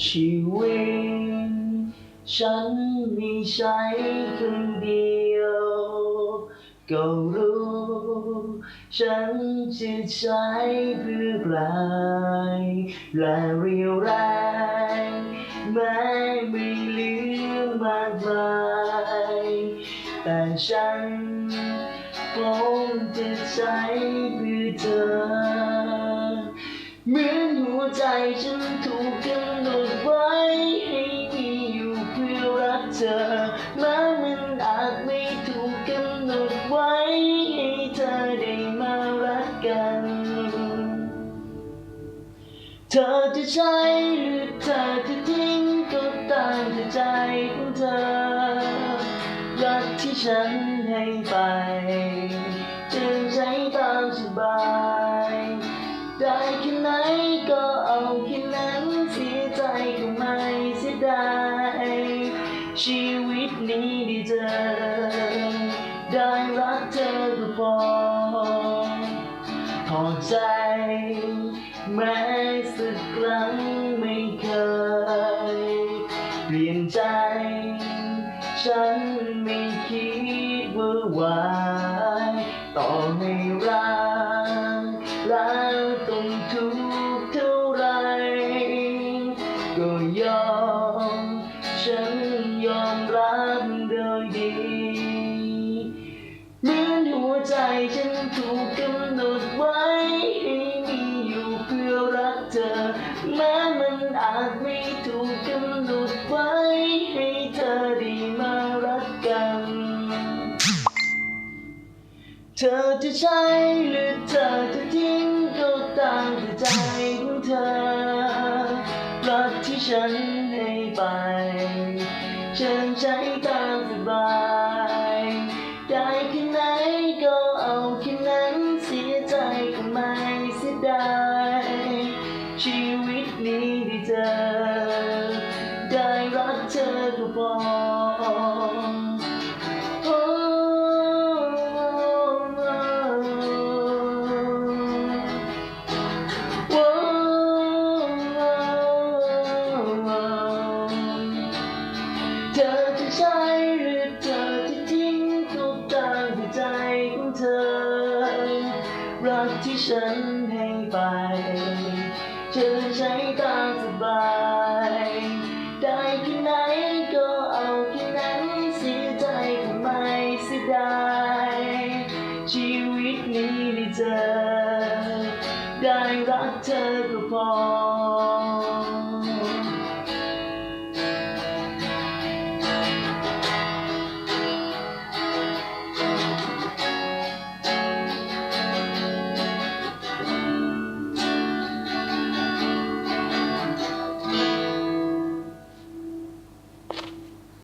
ชีวิตฉันมีใช้คนเดียวก็รู้ฉันจะใช้เพื่อใครและเรียวแรงแม้ไม่เหลือมากมายแต่ฉันคงจะใช้เพื่อเธอเหมือนหัวใจฉัน เธอจะใช้หรือเธอจะทิ้งก็ตามแต่ใจของเธอ รักที่ฉันให้ไปจะใช้ตามสบาย ได้แค่ไหนก็เอาแค่นั้นเสียใจก็ไม่เสียดายชีวิตนี้ได้เจอ ได้รักเธอก็พอถอใจแม้ ฉันไม่คิดว่าวายต่อให้รักแล้วต้องทุกข์เท่าไรก็ยอม ฉันยอมรับโดยดีเหมือนหัวใจฉันถูกกำหนดไว้ให้มีอยู่เพื่อรักเธอ แม้มันอาจไม่ถูกกำหนดไว้ ธอจะใช้หรือเธอจะทิ้งก็ตามแต่ใจของเธอ รักที่ฉันให้ไป ฉันใช้ตามสบาย ได้แค่ไหนก็เอาแค่นั้นเสียใจก็ไม่เสียดายชีวิตนี้ได้เจอ ได้รักเธอก็พอ ที่ฉันให้ไป เธอใช้ตาสบาย ได้แค่ไหนก็เอาแค่นั้นเสียใจทำไมเสียดายชีวิตนี้ได้เจอ ได้รักเธอก็พอ